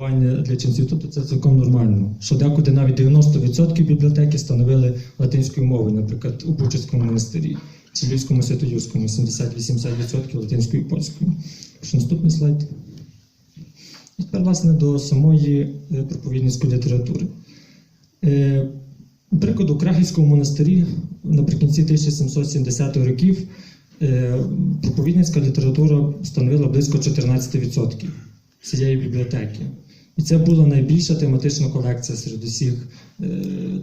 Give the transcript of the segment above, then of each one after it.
друкування для ченців, тобто це цілком нормально. Що декуди навіть 90% бібліотеки становили латинською мовою, наприклад, у Бучацькому монастирі чи Львівському Святоюрському 70-80% латинською і польською. Прошу наступний слайд. І тепер, власне, до самої е, проповідницької літератури. Е, Наприклад, у Крахівському монастирі наприкінці 1770-х років е, проповідницька література становила близько 14% цієї бібліотеки. І це була найбільша тематична колекція серед усіх е,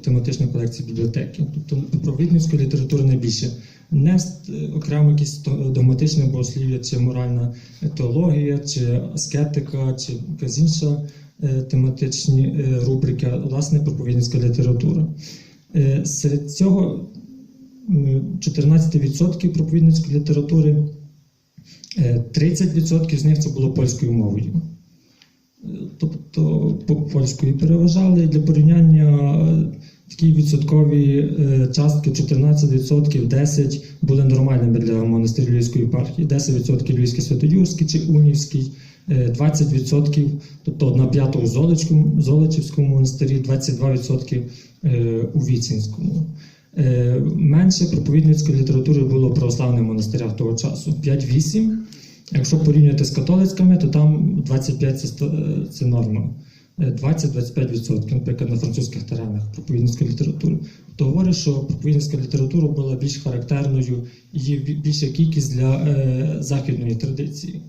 тематичних колекцій бібліотеки. Тобто проповідницької літератури найбільше. Не е, окремо якісь догматичне богослів'я, чи моральна теологія, чи аскетика, чи якась інша е, тематичні е, рубрики, власне проповідницька література. Е, Серед цього 14% проповідницької літератури, е, 30% з них це було польською мовою. Е, Тобто по- польською переважали для порівняння е, такі відсоткові е, частки 14%, 10% були нормальними для монастирів Львівської єпархії, 10% Львівський Святоюрський чи Унівський, е, 20%, тобто одна п'ята у Золочівському монастирі, 22% е, у Віцінському. Е, Менше проповідницької літератури було в православних монастирях того часу 5-8. Якщо порівнювати з католицькими, то там 25 це, ста- е, це норма. Е, 20-25%, наприклад, на французьких теренах проповідницької літератури. То говорить, що проповідницька література була більш характерною є більша кількість для е, західної традиції,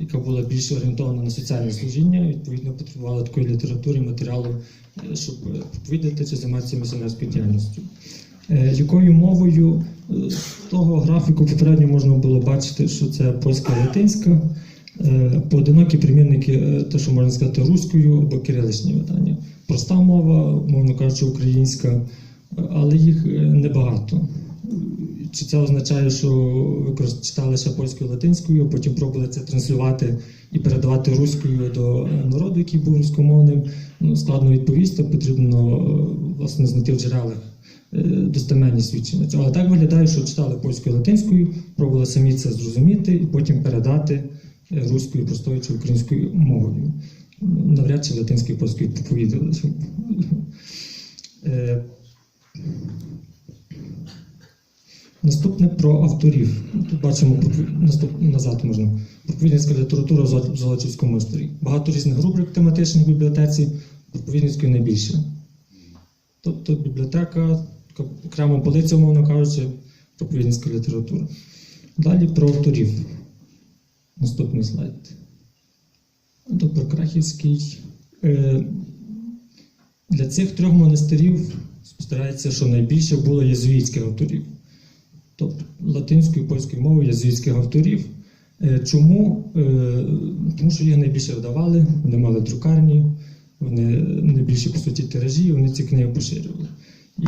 яка була більш орієнтована на соціальне служіння, відповідно потребувала такої літератури, матеріалу, е, щоб е, проповідати чи займатися місіонерською діяльністю. Е, Якою мовою Е, з того графіку попередньо можна було бачити, що це польська латинська, Е, поодинокі примірники, те, що можна сказати, руською або кириличні видання. Проста мова, мовно кажучи, українська, але їх небагато. Чи це означає, що читали ще польською латинською, потім пробували це транслювати і передавати руською до народу, який був руськомовним? Ну, складно відповісти, потрібно власне знайти в джерелах достеменні свідчення. Але так виглядає, що читали польською латинською, пробували самі це зрозуміти і потім передати е, руською, простою чи українською мовою. Навряд чи латинською польською проповідали. Е, Наступне про авторів. Тут бачимо наступ... назад можна. Проповідницька література в Золочівському монастирі. Багато різних рубрик тематичних в бібліотеці, проповідницької найбільше. Тобто бібліотека, така окрема полиця, умовно кажучи, проповідницька література. Далі про авторів. Наступний слайд. Тобто Крахівський. Е, Для цих трьох монастирів спостерігається, що найбільше було єзуїтських авторів. Тобто латинською і польською мовою єзуїтських авторів. Е, Чому? Е, Тому що їх найбільше видавали, вони мали друкарні, вони найбільші по суті тиражі, вони ці книги поширювали.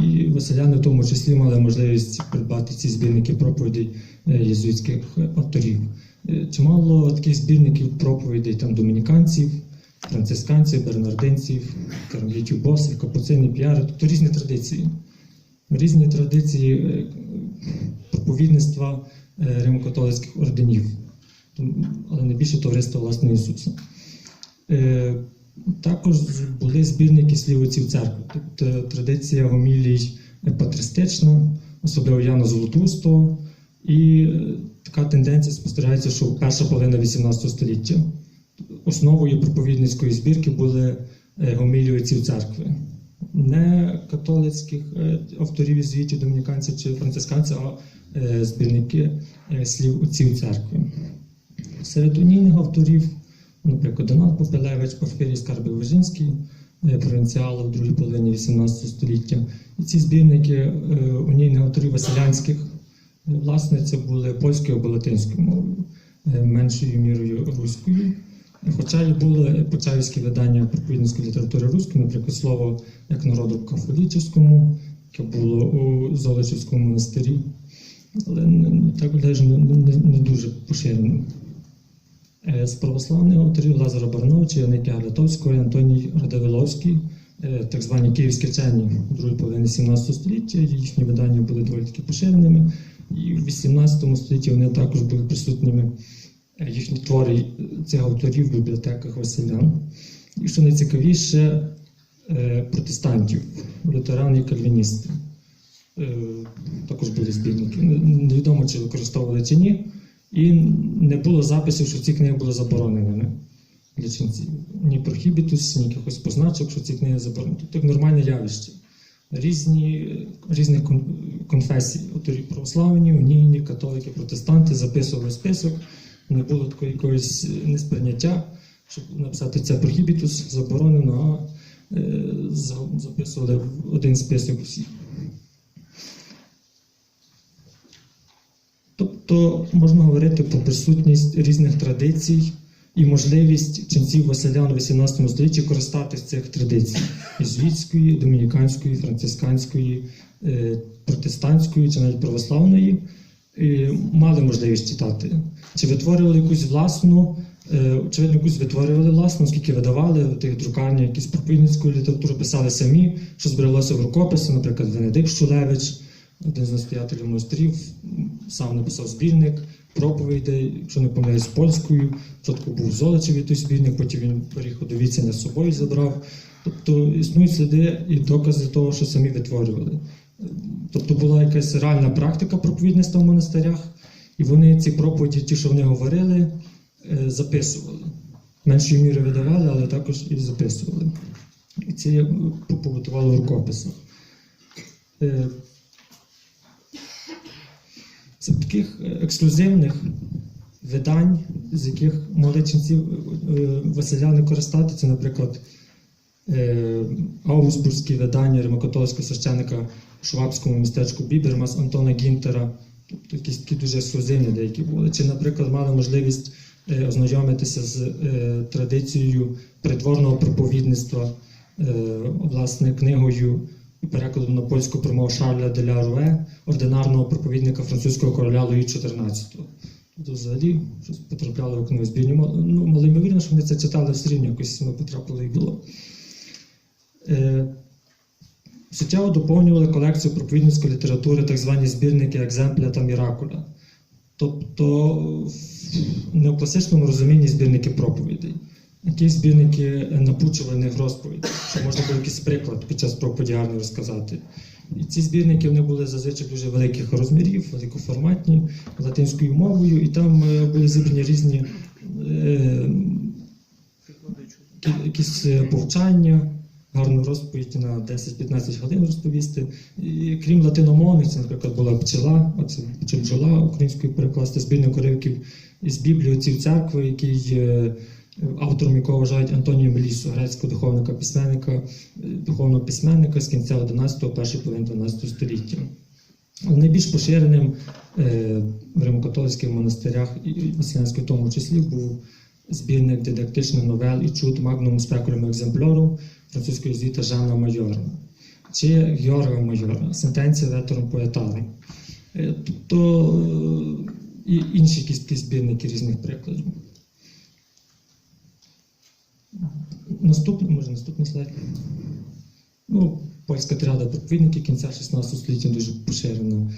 І веселяни в тому числі мали можливість придбати ці збірники проповідей е, єзуїтських авторів. Е, Чимало таких збірників проповідей там домініканців, францисканців, бернардинців, кармелітів босів, капуцинів, піари, тобто різні традиції. Різні традиції е, проповідництва римокатолицьких орденів, але найбільше товариства власне Ісуса. Також були збірники слів отців церкви, тобто традиція гомілій патристична, особливо Яна Золотустого, і е, така тенденція спостерігається, що перша половина 18 століття основою проповідницької збірки були е, гомілії отців церкви. Не католицьких авторів і звітів домініканців чи францисканців, а збірники слів отців церкви. Серед унійних авторів, наприклад, Донат Попелевич, Порфирій Скарбів Вижинський, е, провінціал в другій половині 18 століття. І ці збірники е, унійних авторів василянських, е, власне, це були польською або латинською мовою, меншою мірою руською. Хоча і були почаївські видання проповідницької літератури руської, наприклад, слово як народу Кафолічівському, яке було у Золочівському монастирі, але так не, не, не дуже поширеним. Е, З православних авторів Лазара Барановича, Яники Галятовського Антоній Радивиловський, е, так звані київські вчені у другій половині 17 століття. Їхні видання були доволі таки поширеними. І в 18 столітті вони також були присутніми е, їхні твори цих авторів в бібліотеках Василян. і що найцікавіше, протестантів, лютерани і кальвіністи. Також були збірники. Невідомо, чи використовували чи ні. І не було записів, що ці книги були забороненими ченців. Ні прохібітус, ні якихось позначок, що ці книги заборонені. Тобто нормальне явище. Різні, різних кон- конфесій, авторів православні, унійні, католики, протестанти записували список. Не було такої якоїсь несприйняття, щоб написати це прохібітус, заборонено, а е, записували один список всіх. Тобто можна говорити про присутність різних традицій і можливість ченців Василян у 18 столітті користатися цих традицій єзуїтської, домініканської, францисканської, е, протестантської чи навіть православної. І мали можливість читати. Чи витворювали якусь власну, е, очевидно, якусь витворювали власну, оскільки видавали в тих друкарнях якісь проповідницьку літературу, писали самі, що збереглося в рукописі, наприклад, Венедикт Шулевич, один з настоятелів монастирів, сам написав збірник проповідей, якщо не помиляюсь, польською. Спочатку був в Золочеві той збірник, потім він переїхав до Віценя з собою забрав. Тобто існують сліди і докази того, що самі витворювали. Тобто була якась реальна практика проповідництва в монастирях, і вони ці проповіді, ті, що вони говорили, е, записували. Меншою мірою видавали, але також і записували. І це е, побутувало в рукописах. Е, Це таких е, ексклюзивних видань, з яких могли ченці е, василяни користатися, наприклад, е, Аугсбурзькі видання римокатолицького священника в швабському містечку Бібермас Антона Гінтера, тобто якісь такі дуже ексклюзивні деякі були. Чи, наприклад, мали можливість е, ознайомитися з е, традицією придворного проповідництва, е, власне, книгою перекладом на польську промову Шарля де ля Руе, ординарного проповідника французького короля Луї XIV. Тобто, взагалі, щось потрапляло в книгу збірні. Ну, мало ймовірно, що вони це читали все рівно, якось ми потрапили і було. Е, Суттєво доповнювали колекцію проповідницької літератури, так звані збірники екземпля та міракуля. Тобто в неокласичному розумінні збірники проповідей. Які збірники напучуваних розповідей, що можна було якийсь приклад під час проповіді розказати. І ці збірники вони були зазвичай дуже великих розмірів, великоформатні, латинською мовою, і там е, були зібрані різні е, якісь е, повчання, гарну розповідь на 10-15 годин розповісти. І крім латиномовних, це, наприклад, була пчела, оце чи українською перекласти збірник уривків із Біблії церкви, який е, автором якого вважають Антонія Мелісу, грецького духовника письменника, е, духовного письменника з кінця 11-го, першої половини 12 століття. Але найбільш поширеним е, в римокатолицьких монастирях і в тому числі був збірник дидактичних новел і чуд Магнум спекулем екземпляру французького звіта Жана Майора чи Георга Майора, сентенція ветером поетаром. Е, Тобто інші якісь такі збірники різних прикладів. Наступний, може, наступний слайд. Ну, польська тріада проповідників кінця 16 століття дуже поширена.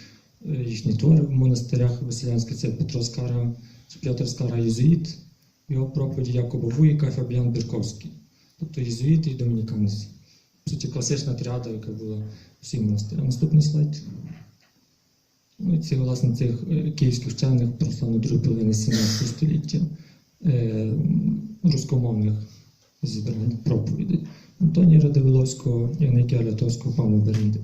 Е, Їхні твори в монастирях Василянська це Петро Скара, Петр Скара Єзуїт, його проповіді Якоба Вуїка, Фабіан Бірковський. Тобто єзуїти і домініканці. По суті, класична тріада, яка була всі монастирі. Наступний слайд. Ну, ці, власне, цих е, київських вчених православної другої половини 17 століття е, руськомовних зібрань проповідей. Антонія Радивиловського, Яника Лятовського, Павла Беренди.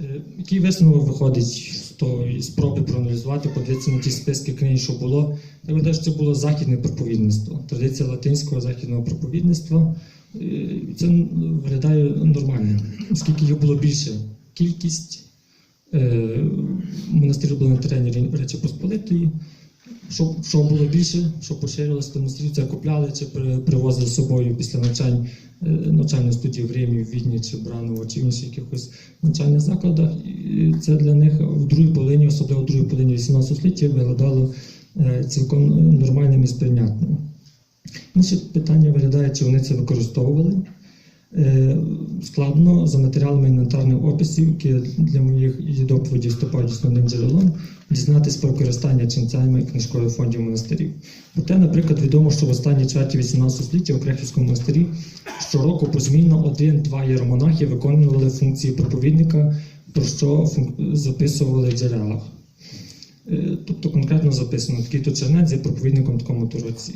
Е, Який висновок виходить з спроби проаналізувати, подивитися на ті списки книг, що було? Я вважаю, що це було західне проповідництво, традиція латинського західного проповідництва. Е, Це виглядає нормально, оскільки їх було більше кількість. Е, Монастирі були на терені Речі Посполитої. Що, що було більше, що поширилося, то монастирі це купляли чи привозили з собою після навчань е, навчальної студії в Римі, в Відні чи Браново, чи в інших якихось навчальних закладах. І це для них в другій половині, особливо в другій половині 18 століття, виглядало е, цілком е, нормальним і сприйнятним. Інше питання виглядає, чи вони це використовували. Е, Складно за матеріалами інвентарних описів, які для моїх її доповідей вступають основним джерелом, дізнатись про користання ченцями книжкових фондів монастирів. Проте, наприклад, відомо, що в останній чверті 18 століття у Крехівському монастирі щороку позмінно один-два єромонахи виконували функції проповідника, про що записували в джерелах. Е, Тобто конкретно записано, такий то чернець є проповідником такому то році.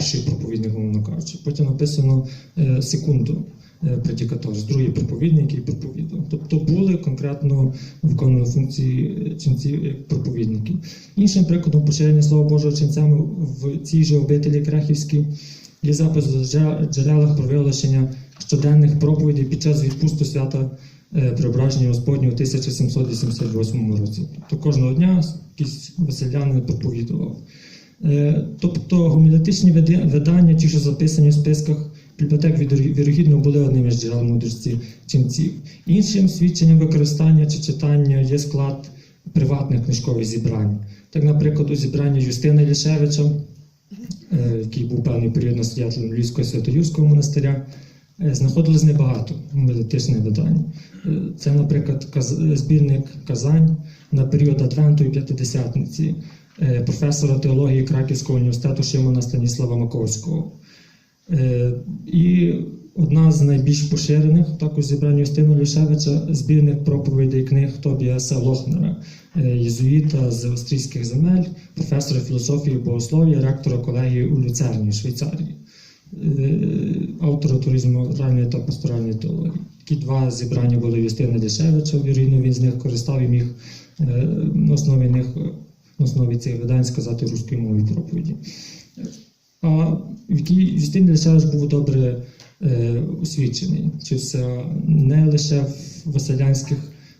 Пе- Перший проповідник, мовно кажучи. Потім написано е, секунду е, предикатор, другий проповідник, який проповідував. Тобто були конкретно виконували функції е, ченців як проповідників. Іншим прикладом поширення Слова Божого ченцями в цій же обителі Крахівській є запис в джерелах про вилучення щоденних проповідей під час відпусту свята Преображення Господнього у 1788 році. Тобто кожного дня якийсь василянин проповідував. Е, Тобто гомілетичні видання, ті, що записані в списках бібліотек, вірогідно були одним із джерел мудрості ченців. Іншим свідченням використання чи читання є склад приватних книжкових зібрань. Так, наприклад, у зібранні Юстина Лішевича, е, який був певний період настоятелем Львівського свято-Юрського монастиря, е, знаходилось небагато гомілетичних видань. Це, наприклад, збірник Казань на період Адвенту і П'ятидесятниці професора теології Краківського університету Шимона Станіслава Маковського. Е, І одна з найбільш поширених, також зібрання Юстину Люшевича, збірник проповідей книг Тобіаса Лохнера, е, єзуїта з австрійських земель, професора філософії і богослов'я, ректора колегії у Люцерні, Швейцарії, е, автора туризму моральної та пасторальної теології. Такі два зібрання були Юстина Люшевича, вірогідно він з них користав і міг е, на основі них, на основі цих видань сказати руською мовою проповіді. А в якій Юстин Лишевич був добре е, освічений. Вчився не лише в Василянських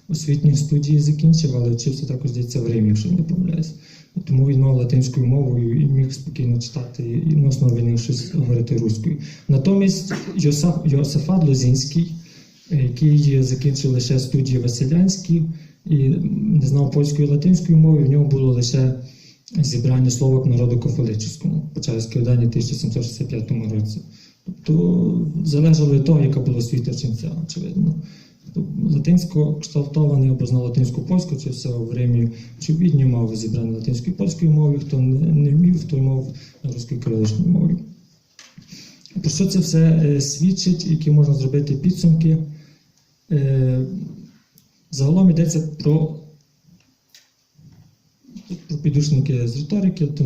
освітніх студіях закінчив, але вчився також здається в Римі, якщо не помиляюсь. Тому він мав латинською мовою і міг спокійно читати і на основі них щось говорити руською. Натомість Йосиф, Йосифат Лозінський, який закінчив лише студії Василянські і не знав польської і латинської мови, в нього було лише зібрання словок народу католичському, почалось видання в 1765 році. Тобто залежало від того, яка була освіта вченця, очевидно. Тобто, Латинсько кшталтований або знав латинську польську, чи все в Римі чи в Відні мав зібрання латинською польською мовою, хто не, вмів, той мав на руській кириличній мові. Про що це все е, свідчить, які можна зробити підсумки? Загалом йдеться про про підручники з риторики, е,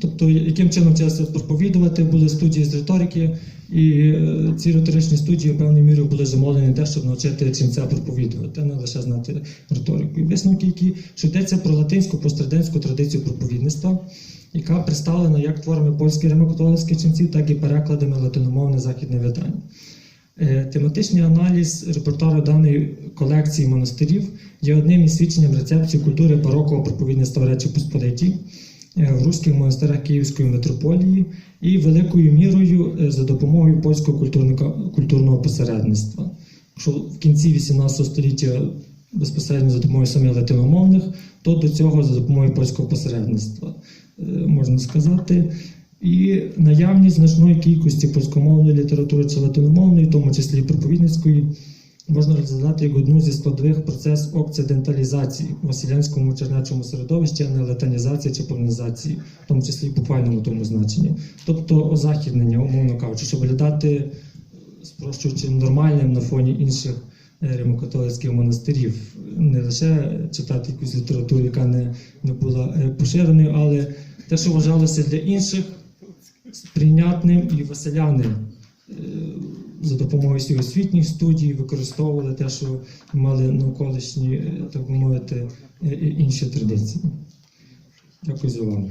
тобто яким чином вчилися проповідувати, були студії з риторики, і е, ці риторичні студії певною мірою були замовлені те, щоб навчити ченця проповідувати, а не лише знати риторику. І висновки, які що йдеться про латинську пострадянську традицію проповідництва, яка представлена як творами польських римокатолицьких ченців, так і перекладами латиномовних західних видань. Е, Тематичний аналіз репертуару даної колекції монастирів є одним із свідченням рецепції культури барокового проповідництва Речі Посполитій е, в руських монастирах Київської митрополії і великою мірою е, за допомогою польського культурного посередництва. Якщо в кінці 18 століття безпосередньо за допомогою самих латиномовних, то до цього за допомогою польського посередництва можна сказати. І наявність значної кількості польськомовної літератури чи латиномовної, в тому числі проповідницької, можна розглядати як одну зі складових процес окциденталізації в василянському чернечому середовищі, а не латинізації чи полонізації, в тому числі і буквальному тому значенні. Тобто озахіднення, умовно кажучи, щоб виглядати, спрощуючи нормальним на фоні інших е, римокатолицьких монастирів, не лише читати якусь літературу, яка не, не була е, поширеною, але те, що вважалося для інших прийнятним і веселяни е, за допомогою своїх освітніх студій використовували те, що мали навколишні, е, так би мовити, е, інші традиції. Дякую за увагу.